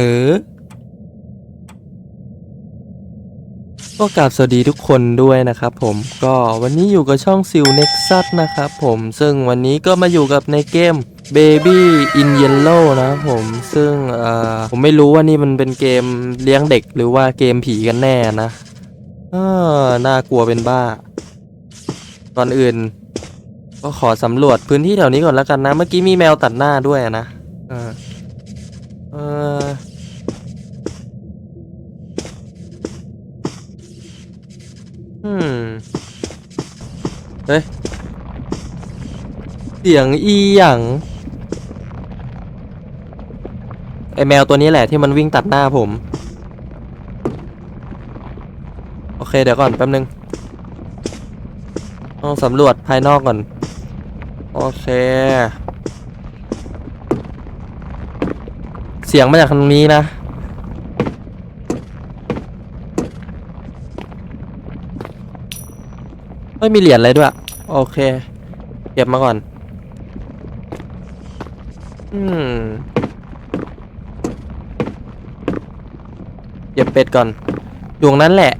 ออก็กราบสวัสดีทุกคนด้วยนะครับผมก็วันนี้อยู่กับช่องซิล Nexus นะครับผมซึ่งวันนี้ก็มาอยู่กับในเกม Baby in Yellow นะผมซึ่งเอ่อผมไม่รู้ว่านี่มันเป็นเกมเลี้ยงเด็กหรือว่าเกมผีกันแน่นะเออน่ากลัวเป็นบ้า ก่อนอื่น ก็ขอสำรวจพื้นที่แถวนี้ก่อนแล้วกันนะ เมื่อกี้มีแมวตัดหน้าด้วยนะเออเอออืมเฮ้ย เสียงอีหยังไอแมวตัวนี้แหละที่มันวิ่งตัดหน้าผม โอเคเดี๋ยวก่อนแป๊บนึงต้องสำรวจภายนอกก่อน โอเค เสียงมาจากทางนี้นะไม่มีเหรียญอะไรด้วย โอเค เก็บมาก่อน อืมเก็บเป็ดก่อนดวงนั้นแหละ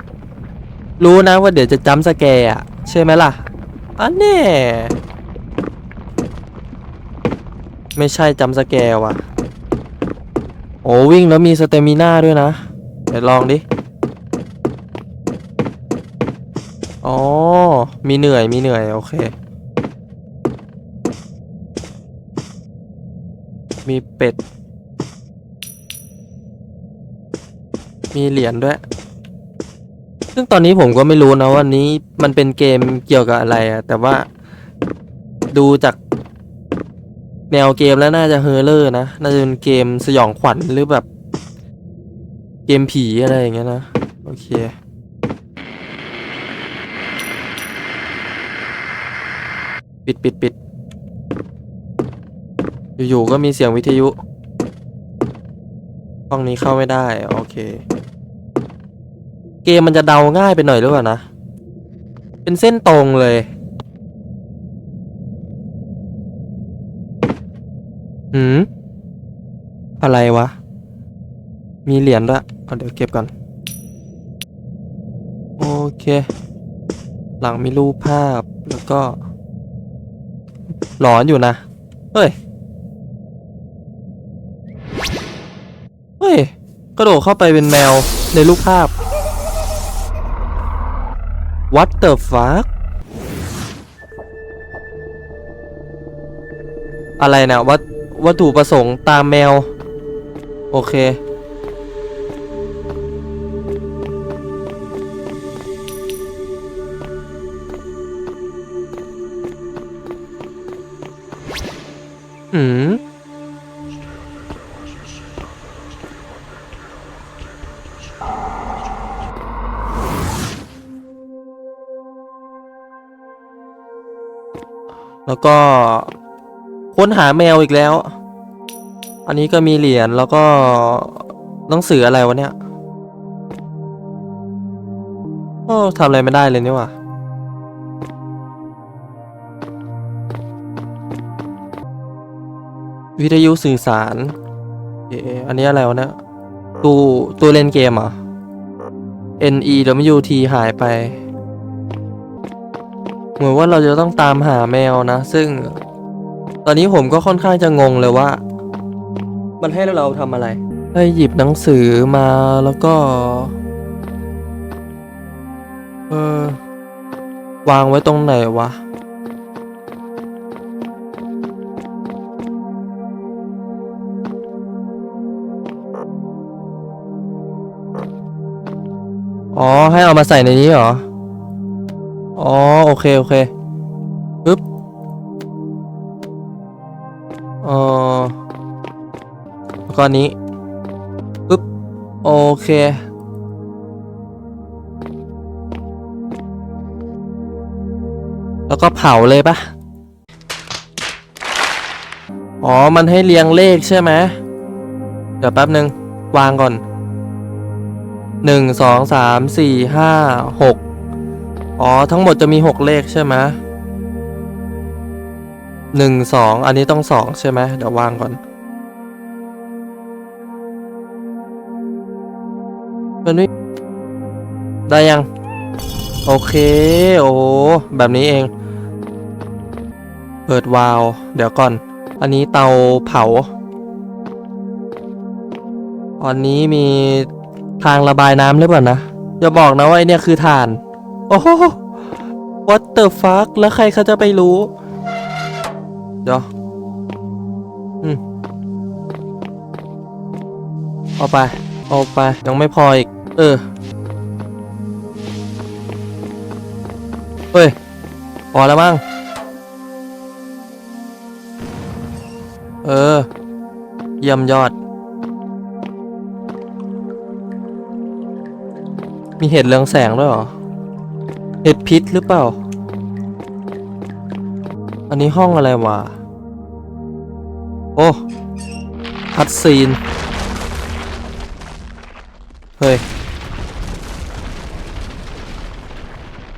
รู้นะว่าเดี๋ยวจะจำสแกร์อะใช่ไหมล่ะอันแน่ไม่ใช่จำสแกร์ว่ะ โอ้วิ่งแล้วมีสเตมิน่าด้วยนะ เดี๋ยวลองดิ อ๋อ มีเหนื่อยมีเหนื่อย โอเค มีเป็ด มีเหรียญด้วย ซึ่งตอนนี้ผมก็ไม่รู้นะว่านี้มันเป็นเกมเกี่ยวกับอะไรอะแต่ว่าดูจากแนวเกมแล้วน่าจะเฮอร์เลอร์นะ น่าจะเป็นเกมสยองขวัญหรือแบบ เกมผีอะไรอย่างเงี้ยนะ โอเคปิดปิดปิด อยู่ๆก็มีเสียงวิทยุห้องนี้เข้าไม่ได้โอเค เกมมันจะเดาง่ายไปหน่อยหรือเปล่านะ เป็นเส้นตรงเลย หืม อะไรวะ มีเหรียญด้วยเอาเดี๋ยวเก็บก่อน โอเค หลังมีรูปภาพแล้วก็ หลอนอยู่นะ เฮ้ย เฮ้ย กระโดดเข้าไปเป็นแมวในรูปภาพ What the fuck อะไรนะวัตวัตถุประสงค์ตามแมว โอเค อืม แล้วก็ค้นหาแมวอีกแล้ว อันนี้ก็มีเหรียญแล้วก็หนังสืออะไรวะเนี่ยโอ้ทำอะไรไม่ได้เลยนี่หว่าวิทยุสื่อสารเออันนี้อะไรวะเนี่ยตู้ตู้เล่นเกมเหรอะ N E W T หายไป เหมือนว่าเราจะต้องตามหาแมวนะ ซึ่ง ตอนนี้ผมก็ค่อนข้างจะงงเลยว่า มันให้เราทำอะไร ให้หยิบหนังสือมาแล้วก็ เออ วางไว้ตรงไหนวะอ๋อ ให้เอามาใส่ในนี้เหรอ อ๋อโอเคโอเคปึ๊บเออแล้วก็อันนี้ปึ๊บโอเคแล้วก็เผาเลยปะอ๋อ มันให้เรียงเลขใช่ไหม เดี๋ยวแป๊บหนึ่งวางก่อน หนึ่ง สอง สาม สี่ ห้า หก อ๋อ ทั้งหมดจะมีหกเลขใช่ไหมหนึ่งสองอันนี้ต้องสองใช่ไหมเดี๋ยววางก่อน มันไม่ได้ยัง โอเค โอ้โหแบบนี้เอง เปิดวาล์วเดี๋ยวก่อน อันนี้เตาเผา อันนี้มีทางระบายน้ำหรือเปล่านะ อย่าบอกนะว่าไอเนี่ยคือถ่าน โอ้โห what the fuck แล้วใครเขาจะไปรู้ เดี๋ยวอืมเอาไป เอาไป ยังไม่พออีก เออ เฮ้ย พอแล้วมั้ง เออ เยี่ยมยอด มีเห็ดเรืองแสงด้วยเหรอ เห็ดพิษหรือเปล่า อันนี้ห้องอะไรวะ โอ้คัดซีน เฮ้ย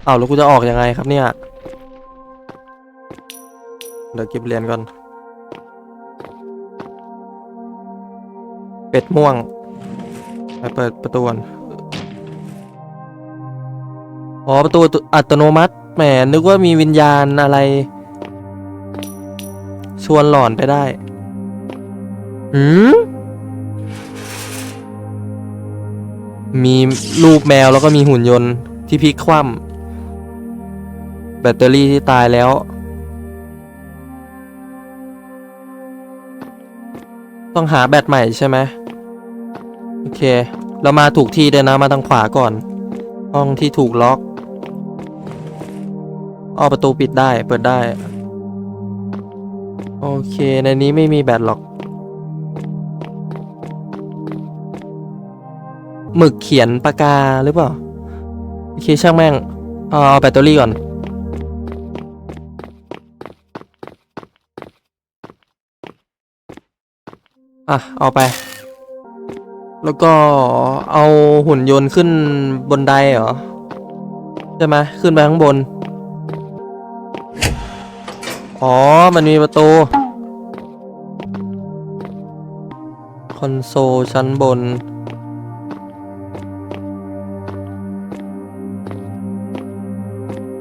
เอาแล้วกูจะออกยังไงครับเนี่ย เดี๋ยวเก็บเหรียญก่อน เป็ดม่วง ไปเปิดประตูก่อน อ๋อประตูอัตโนมัติแหมนึกว่ามีวิญญาณอะไร ชวนหลอนไปได้หืมมีรูปแมวแล้วก็มีหุ่นยนต์ที่พลิกคว่ำแบตเตอรี่ที่ตายแล้ว ต้องหาแบตใหม่ใช่ไหมโอเค เรามาถูกที่เดินนะมาทางขวาก่อน ห้องที่ถูกล็อก อ้อประตูปิดได้เปิดได้ โอเค ในนี้ไม่มีแบตหรอกหมึกเขียนปากกาหรือเปล่า โอเค ช่างแม่ง เอาเอาแบตเตอรี่ก่อน อะ เอาไป แล้วก็เอาหุ่นยนต์ขึ้นบนไดเหรอ ใช่ไหมขึ้นไปข้างบน อ๋อ มันมีประตู คอนโซลชั้นบน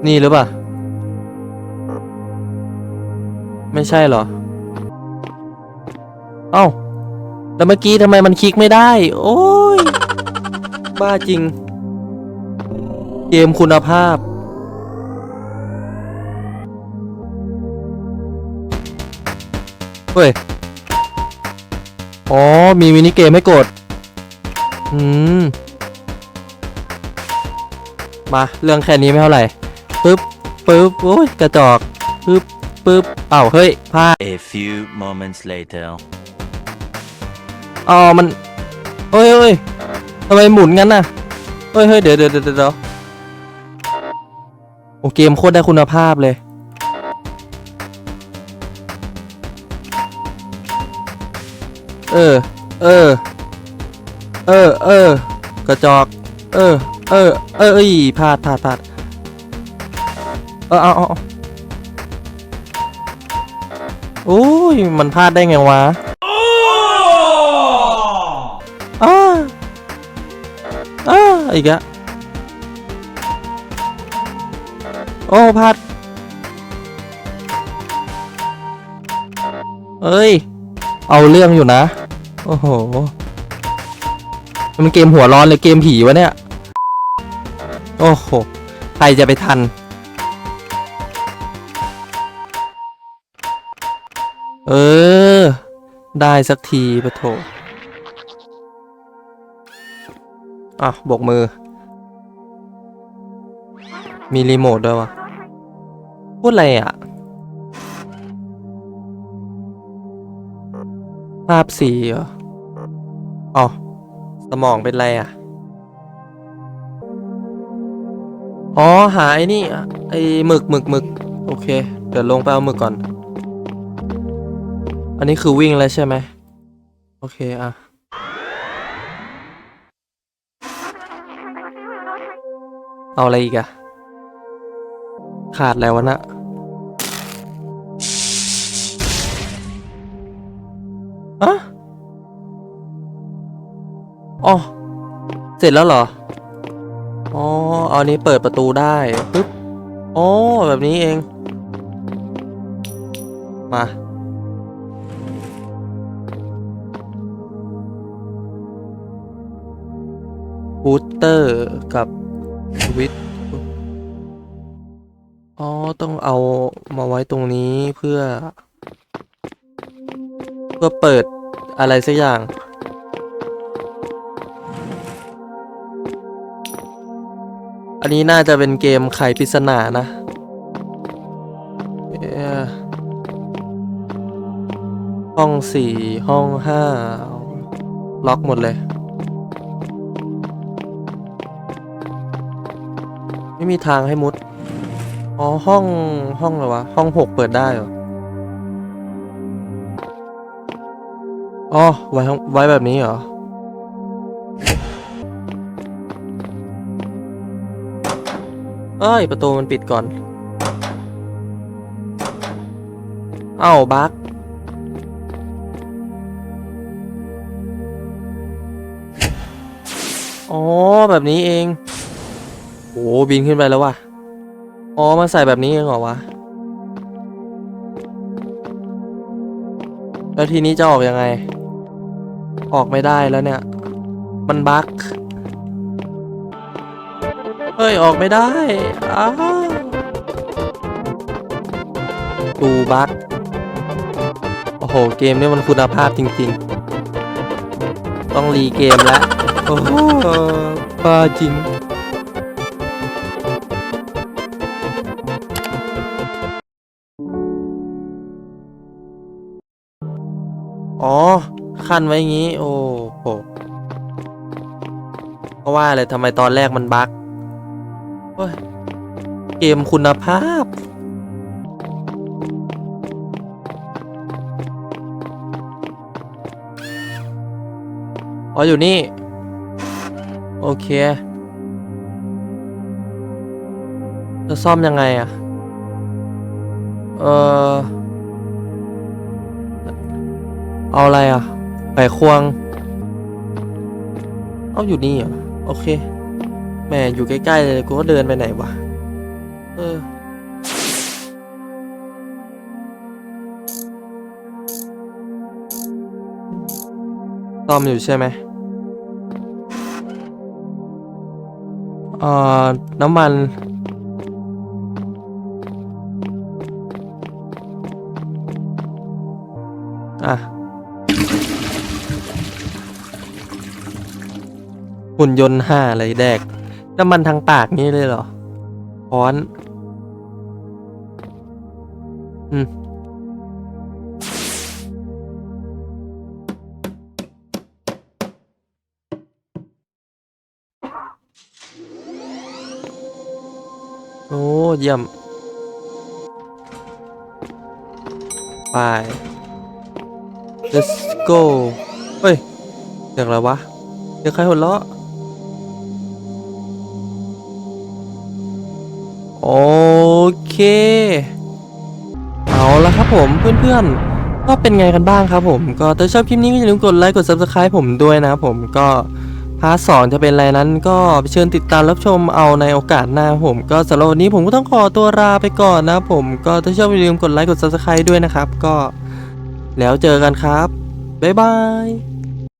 นี่หรือเปล่า ไม่ใช่เหรอ เอ้า แล้วเมื่อกี้ทำไมมันคลิกไม่ได้ โอ้ย บ้าจริง เกมคุณภาพ เฮ้ย อ๋อ มีมินิเกมให้กด อืม มา เรื่องแค่นี้ไม่เท่าไหร่ปึ๊บปึ๊บโอ้ยกระจอกปึ๊บปึ๊บเอ้าเฮ้ยพลาด A few moments later. อ๋อ มันเฮ้ยเฮ้ยทำไมหมุนงั้นน่ะเฮ้ยเฮ้ยเดี๋ยวเดี๋ยวเดี๋ยวเดี๋ยวโอเกมโคตรได้คุณภาพเลย เออ เออ เออ เออ กระจอก เออ เออ เออเอ้ยพลาดพลาดพลาดเออเอาเอาเอาโอ้ย มันพลาดได้ไงวะอ้าอ้าอีกอะโอ้พลาดเอ้ย เอาเรื่องอยู่นะ โอ้โห มันเกมหัวร้อนหรือเกมผีวะเนี่ย โอ้โห ใครจะไปทัน เออ ได้สักทีปะโถอะบกมือ มีรีโมทด้วยวะพูดอะไรอะาพสีเหรออ๋อสมองเป็นไรอะ อ๋อหาไอ้นี่ไอ้หมึกหมึกหมึกโอเค เดี๋ยวลงไปเอาหมึกก่อน อันนี้คือวิ่งแล้วใช่ไหมโอเคอะเอาอะไรอีกอะขาดแล้ววะนะ อะอ๋อ เสร็จแล้วเหรอ อ๋อเอาอันนี้เปิดประตูได้ปึ๊บ อ๋อ แบบนี้เอง มา บูสเตอร์กับสวิตอ๋อ ต้องเอามาไว้ตรงนี้เพื่อ พื่อเปิดอะไรสักอย่าง อันนี้น่าจะเป็นเกมไขปริศนานะห้องสี่ห้องห้าล็อกหมดเลย ไม่มีทางให้มุด อ๋อ ห้องห้องอะไรวะ ห้องหกเปิดได้เหรอ อ๋อไว้ไว้แบบนี้เหรอ เอ้ย ประตูมันปิดก่อน เอ้าบักอ๋อ แบบนี้เอง โอ้บินขึ้นไปแล้วว่ะ อ๋อ มาใส่แบบนี้เองเหรอวะ แล้วทีนี้จะออกยังไง ออกไม่ได้แล้วเนี่ย มันบั๊กเฮ้ย ออกไม่ได้อ้าวดูบั๊กโอ้โห เกมนี้มันคุณภาพจริง ๆ ต้องรีเกมแล้ว โอ้โหบ้าจริงอ๋อ ขั้นไว้อย่างงี้ โอ้โหเพราะว่าอะไรทำไมตอนแรกมันบั๊กเฮ้ยเกมคุณภาพ อ๋ออยู่นี่ โอเคจะซ่อมยังไงอะเออเอาอะไรอะ ไขควง เอาอยู่นี่เหรอ โอเคแหม่อยู่ใกล้ๆเลยกูก็เดินไปไหนวะ เออ ซ่อมอยู่ใช่ไหมเอ่อ น้ำมันอะ หุ่นยนต์ห้าอะไรแดก น้ำมันทางปากนี้เลยเหรอค้อน อืมโอ้เยี่ยมไป let's go เฮ้ยเสียงอะไรวะเสียงใครหัวเราะ โอเค เอาละครับผมเพื่อนๆ ก็เป็นไงกันบ้างครับผม ก็ถ้าชอบคลิปนี้ก็อย่าลืมกดไลค์กด subscribe ผมด้วยนะครับผมก็พาร์ทสองจะเป็นอะไรนั้นก็เชิญติดตามรับชมเอาในโอกาสหน้าผมก็สำหรับวันนี้ผมก็ต้องขอตัวลาไปก่อนนะผมก็ถ้าชอบอย่าลืมกดไลค์กด subscribe ด้วยนะครับ ก็แล้วเจอกันครับ บ๊ายบาย